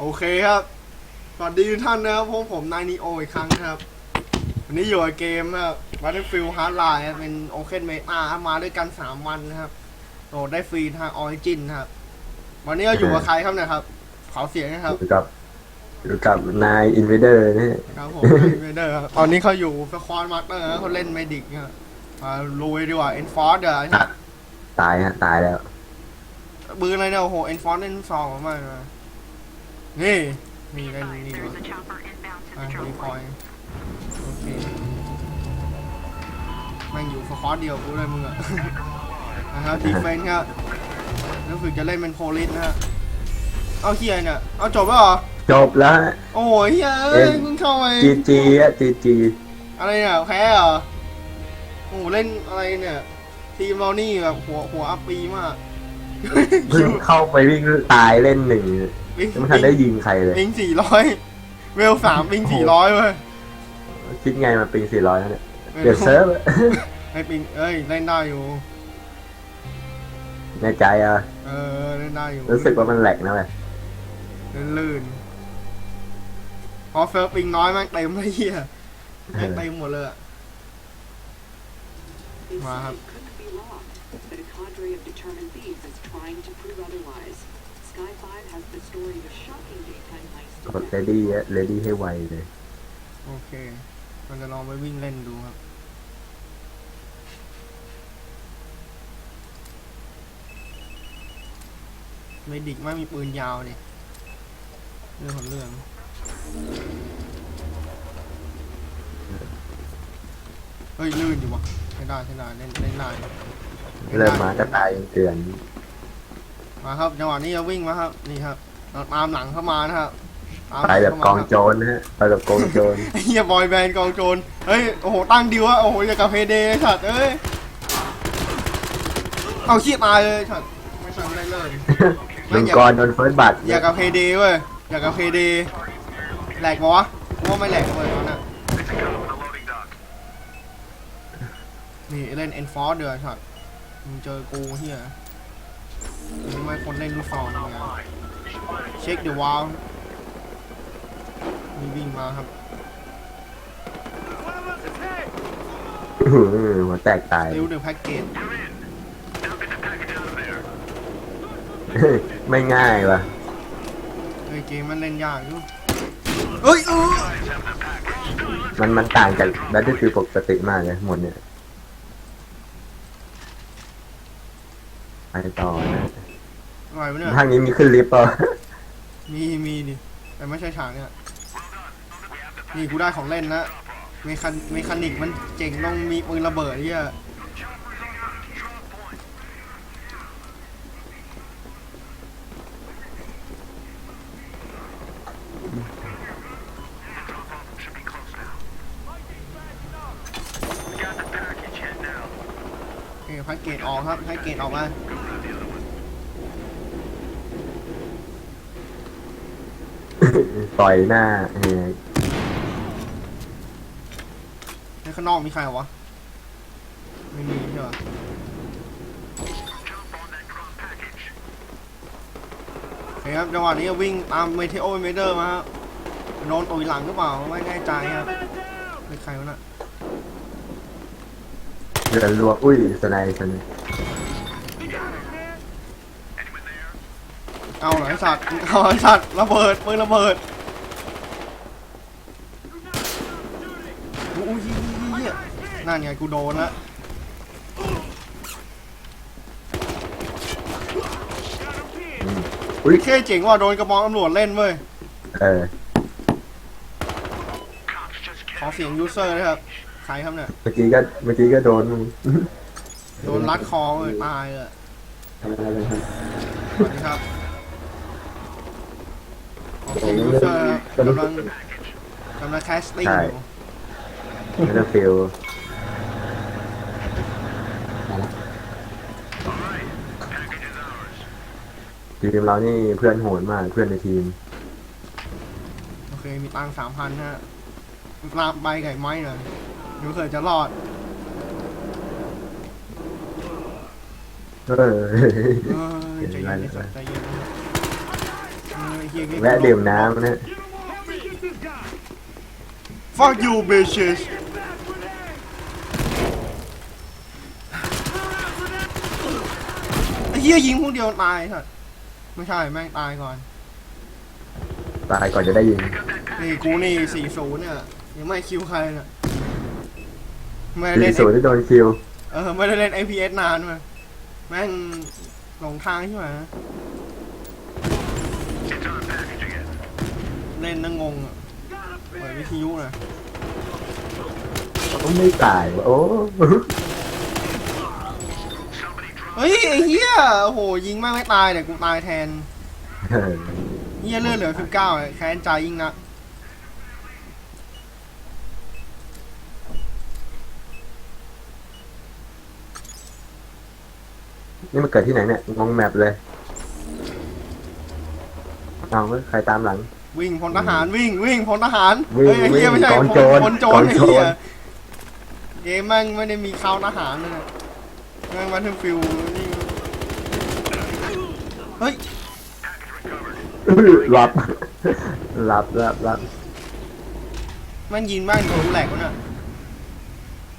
โอเคครับ สวัสดีทุกท่านนะครับพวกผมนายนีโออีกครั้งนะครับ วันนี้อยู่กับเกมนะครับ Battlefield Hardline ครับเป็น Open Meta ครับมาด้วยกัน 3 วันนะครับโหลดได้ฟรีทาง Origin นะครับ วันนี้เราอยู่กับใครครับเนี่ยครับ ขอเสียงนะครับ อยู่กับอยู่กับนายอินเวเดอร์นี่ ครับผมเมเดอร์ครับตอนนี้เขาอยู่สควอนมาสเตอร์เขาเล่นเมดิกครับมาลุยดีกว่า e n f o r c e เดี๋ยวไอ้สัตว์ตายฮะ ตายแล้ว ปืนอะไรเนี่ยโอ้โห e n f o r c e เล่นซองมากเลย นี่ มีเล่นนี่ด้วย There's a chopper inbound to อะ the รี drone คอย point. โอเคแม่งอยู่สควอตเดียวกูเลยมึงอะนะครับดีเฟนครับรู้สึกจะเล่นเป็นโพลิสนะฮะเอาเฮียเนี่ยเอาจบแล้วเหรอจบแล้วฮะโอ้ยเฮียเอ้ยมึงเข้าไปจีจีอะจีจีอะไรเนี่ยแพ้เหรอโอ้โหเล่นอะไรเนี่ยทีมเรานี่แบบหัวหัวอัปปีมาก เพิ่งเข้าไปวิ่งตายเล่นหนึ่งวิ่งยังไม่ทันได้ยิงใครเลย วิ่งสี่ร้อยเวลสามวิ่งสี่ร้อยเว้ยคิดไงมาปิงสี่ร้อยเนี่ยเดี๋ยวเซิร์ฟไอ้ปิงเอ้ยเล่นได้อยู่ในใจอะเออเล่นได้อยู่รู้สึกว่ามันแหลกนะเว้ยลื่นๆพอเฟิร์ฟปิงน้อยแม่งเต็มเลยเฮียแม่งเต็มหมดเลยอะ This Wow. city trying to prove otherwise. Sky 5 has the story of a shocking daytime heist กดเรดี้เรดี้ให้ไวเลย โอเค มันจะลองไปวิ่งเล่นดูครับไม่ดิกไม่มีปืนยาวดิเรื่องของเรื่อง เฮ้ยลื่นอยู่วะใช่ได้ใช่ได้เล่นเล่นได้เริ่มมาก็ตายเตือน มาครับจังหวะนี้จะวิ่งมาครับ นี่ครับเราตามหลังเข้ามานะครับตามหไปลัแบบเข้ามากองครับโจรนะฮะไปแบบกองโจรไอ้เฮียบอยแบนด์กองโจรเฮ้ยโอ้โหตั้งดิวอะโอ้โหอย่างกับเพเดย์สัตว์เอ้ยเอาขี้ตายเลยสัตว์ไม่ทำอะไรเลยลุงกรโดนเฟิร์สบัตอย่างกับเพเดย์เว้ยอย่างกับเพเดย์แหลกปะวะกูว่าไม่แหลกเลยตอนน่ะนี่เล่น Enforce เดือดสัตว์มึงเจอกูเฮีย นี่ไม่คนเล่นลูกซองทำงานเช็คเดอะวาลมีวิ่งมาครับอื้อหือหัวแตกตายริ้วเดอะแพ็กเกจไม่ง่ายว่ะเฮ้ยเกมมันเล่นยากอยู่เฮ้ยเออมันมันต่างจากแบทเทิลฟิลปกติมากเลยหมดเนี่ยไปต่อนะ อะไรวะเนี่ย ทางนี้มีขึ้นลิฟต์ป่ะมีมีดิแต่ไม่ใช่ฉากเนี่ยนี่กูได้ของเล่นนะเมคันเมคานิกมันเจ๋งต้องมีปืนระเบิดที่อะโอเคแพ็กเกจออกครับแพ็กเกจออกมา ต่อยหน้าเออในข้างนอกมีใครวะ ไม่มีใช่ปะโอเคครับจังหวะนี้วิ่งตามเมเทโอเมเดอร์มาครับโดนตุยหลังหรือเปล่าไม่แน่ใจครับเป็นใครวะน่ะเดือนรัวอุ้ยสไนด์สไนด์ เอาเหรอไอสัตว์เอาไอสัตว์ระเบิดปืนระเบิดอุ้ยเหี้ยนั่นไงกูโดนละอุ้ยเท่เจ๋งว่ะโดนกระบองตำรวจเล่นเว้ยเออขอเสียงยูเซอร์นะครับใครครับเนี่ยเมื่อกี้ก็เมื่อกี้ก็โดนโดนรัดคอเลยตายเลย สวัสดีครับขอเสี ยงยูเซอร์ครับกำลังกำลังแคสติ้งอยู่ไม่ต้องฟิลทีมเรานี่เพื่อนโหดมากเพื่อนในทีม โอเค มีตังสามพันฮะลาบใบไก่ไม้หน่อยดูเคยจะรอดเออเออใจเย็นใจเย็น เออเฮียแวะดื่มน้ำนะ fuck you bitches ไอ้เฮียยิงพวกเดียวตายสัตว์ไม่ใช่แม่งตายก่อน ตายก่อนจะได้ยิงนี่กูนี่สี่ศูนย์เนี่ยยังไม่คิวใครเนี่ยไม่ได้สี่เล่น ศูนย์ที่โดนคิว เออไม่ได้เล่น APS นานมาแม่งหลงทางใช่ไหม เล่นนั่งงงอะเปิดวิทยุนะก็ไม่ตายว่ะโอ้เฮ้ยไอ้เหี้ยโอ้โหยิงแม่งไม่ตายแต่กูตายแทนเออเหี้ยเลือดเหลือสิบเก้าแค้นใจยิ่งนะนี่มันเกิดที่ไหนเนี่ยงงแมปเลยเอาเว้ยใครตามหลัง วิ่งพลทหารวิ่งวิ่งพลทหารวิ่งเฮ้ยไอ้เหี้ยวิ่งไม่ใช่กองพลโจรพลโจกอรงไอ้โจรเหี้ยเกมแม่งไม่ได้มีเขาทหารเลยนะแม่งมาถึงฟิวนี่เฮ้ยหลับหลับหลับหลับ แม่งยิงแม่งโดนแหลกวะเนี่ย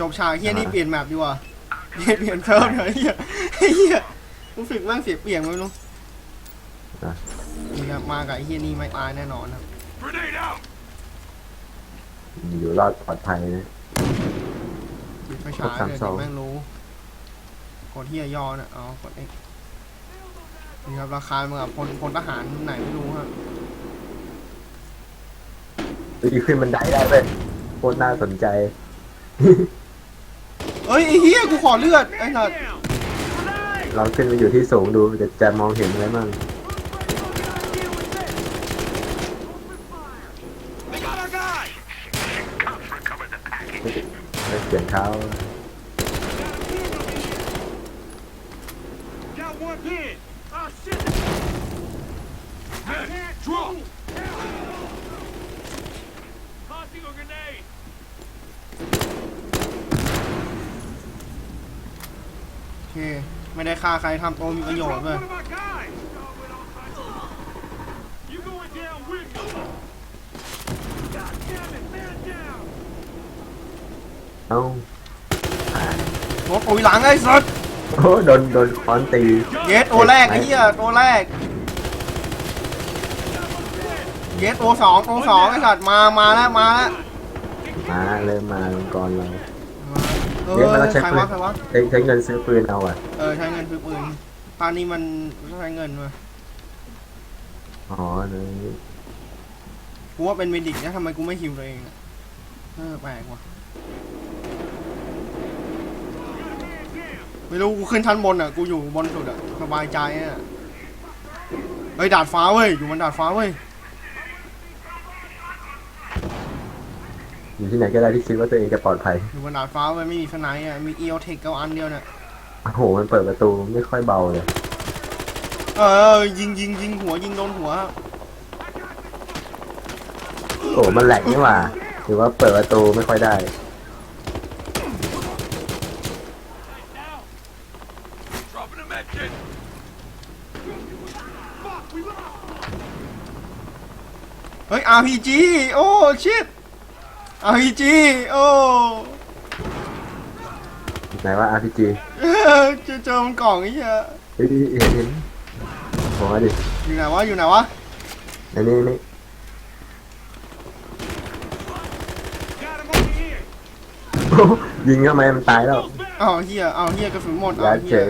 จบฉากเฮียนี่อ่าเปลี่ยนแมปดีกว่าเปลี่ยนเปลี่ยนเซิร์ฟเถอะเฮียเฮียรู้สึกแม่งเสียเปลี่ยนไม่รู้ นี่ครับมากับไอ้เฮียนี่ไม่ตายแน่นอนครับอยู่รอดปลอดภัยนะปิดไฟฉายกดเลยสามสองเดี๋ยวแม่งรู้กดเฮียย่อน่ะเอากดเอ็กนี่ครับราคาเมื่อพลพลทหารไหนไม่รู้ครับอีกขึ้นบันไดได้เว้ยโคตรน่าสนใจ เอ้ยไอ้เฮียกูขอเลือดไอ้สัสลองขึ้นไปอยู่ที่สูงดูจะจะมองเห็นอะไรมั่ง เสียงเท้า Got one hit. Oh shit. Drop. Tossing a grenade. โอเค ไม่ได้ฆ่าใครทำตัวมีประโยชน์เลย One of my guys. เอ้ารถโอ้ยหลังไอ้สัสโอ้โดนโดนค้อนตีเยสตัวแรกไอ้เหี้ยตัวแรกเยสตัวสองตัวสองไอ้สัตว์มามาแล้วมาแล้วมาเริ่มมาลงกรเราเออเยสมันต้องใช้ใครปืวะนใครวะใช้ใช้เงินซื้อปืนเอาอะเออใช้เงินซื้อปืนตอนนี้มันใช้เงินมาอ๋อนี่กูว่าเป็นเมดิกนะทำไมกูไม่ฮิวตัวเองอะเออแปลกว่ะ ไม่รู้กูขึ้นชั้นบนอะกูอยู่บนสุดอะสบายใจอะเฮ้ยดาดฟ้าเว้ยอยู่บนดาดฟ้าเว้ยอยู่ที่ไหนก็ได้ที่คิดว่าตัวเองจะปลอดภัยอยู่บนดาดฟ้าเว้ยไม่มีสไนด์อะมีเอลเทคเก้าอันเดียวเนี่ยโอ้โหมันเปิดประตูไม่ค่อยเบาเลยเออยิงยิงยิงหัวยิงโดนหัวโอ้มันแหลกนี่หว่าหรือว่าเปิดประตูไม่ค่อยได้ เฮ้ย RPG โอ้ชิต RPG โอ้ไหนว่า RPG เออเจอเจอมันกล่องไอ้เหี้ยเฮ้ยเห็นเห็นผมว่าดิอยู่ไหนวะอยู่ไหนวะอันนี้นี่ Got him over here. โอ้โหยิงเข้ามามันตายแล้ว Goes back. อ้าวเหี้ยอ้าวเหี้ยกระสุนหมดยาอ้าวเฉเหี้ยย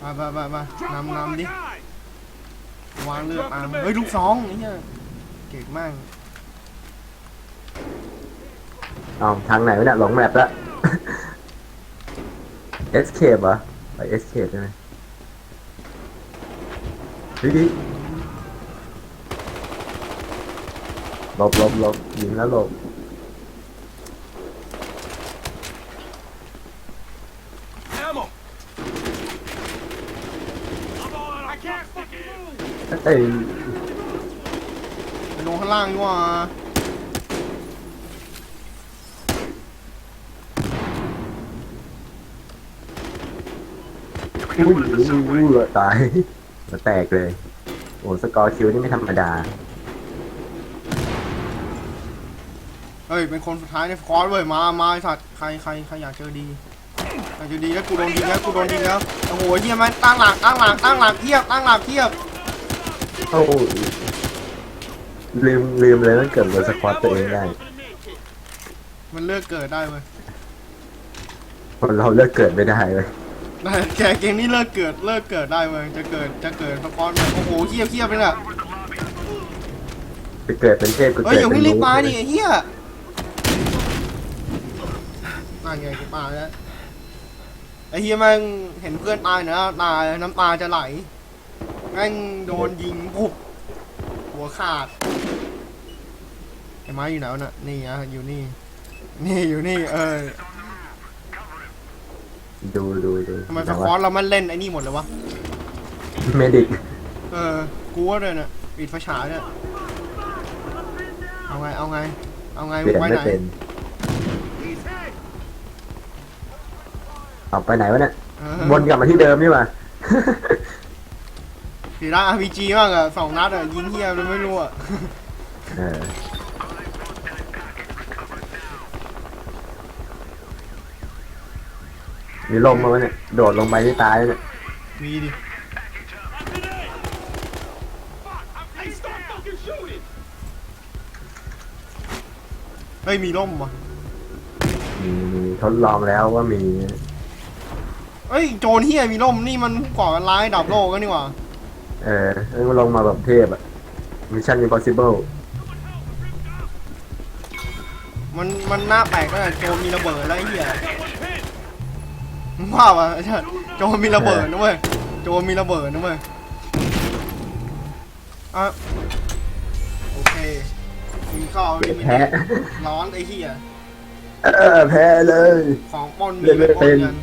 ไปไปไปไป Drop นำ one of my นำดิ guys. วางเลือดอะเฮ้ยลูกสองไอ้เหี้ย เก่งมากเอาทางไหนวะเนี่ยหลงแมปแล้ว escape เหรอไป escape ใช่ไหมเฮ้ยดิหลบหลบหลบยิงแล้วหลบ Ammo. I'm all out. I can't fucking move. เอ้ยไปลงข้างล่างดีกว่าอุ้ยอุ้ยอุ้ยตายมาแตกเลย โอ้สกอร์คิวนี่ไม่ธรรมดา เฮ้ย เป็นคนสุดท้ายในคอร์สเว้ย มา มาไอ้สัตว์ ใครใครใครอยากเจอดีอยากเจอดีแล้วกูโดนยิงแล้วกูโดนยิงแล้ว โอ้โหเฮียมันตั้งหลักตั้งหลักตั้งหลักเทียบตั้งหลักเทียบ โอ้ย ลืมลืมเลยมันเกิดบนสควอตตัวเองได้มันเลือกเกิดได้เว้ยคนเราเลิกเกิดไม่ได้เลยแต่แกเกมนี้เลิกเกิดเลิกเกิดได้เว้ยจะเกิดจะเกิดสปอนโอ้โหเทียบเทียบไปเนี่ยจะเกิดเป็นเทพก็เฮ้ยเกิดอย่าเป็เพิ่นงรีบรู้มาดิไอ้เหี้ยนั่นไงกูตายแล้วไอ้เหี้ยแม่งเห็นเพื่อนตายนะตายน้ำตาจะไหลแม่งโดนยิงปุ๊บหัวขาด ไอ้ไม้อยู่ไหนวะน่ะนี่อะอยู่นี่ นี่อยู่นี่ เออดูดูดูทำไมสแต่ควอว่าตเรามันเล่นไอ้นี่หมดเลยวะ เมดิกเออกูว่าเลยเนี่ยปิดไฟฉายเนี่ยเอาไง เอาไง เอาไงเปลี่ยนไว้ไม่ไหนเป็น He's hit. ออกไปไหนวะเนี่ยเออวนกลับมาที่เดิมนี่หว่า สีด้าน RPG มากอะสองนัดอะยิงเฮียเลยไม่รู้อะเออ มีลมมาวะเนี่ย โดดลงไปที่ตายเนี่ย มีดิ Hey, stop fucking shooting. เฮ้ย มีร่มวะมีมีทดลองแล้วว่ามีเฮ้ย โจรเฮียมีร่มนี่มันผู้ก่อการร้ายดับโลกกันนี่หว่า เออเออมันลงมาแบบเทพอะ Mission Impossible มันมันน่าแปลกก็แต่โจรมีระเบิดแล้วไอ้เฮียมึง ว่าปะไอ้เชิดโจรมีระเบิดนะเว้ยโจรมีระเบิดนะเว้ยอะโอเคมีข้าวมีแพ้ ร้อนไอ้เฮียเออแพ้เลย ของปล้นมีเล่นไปไม่ปล้เป็นนกัน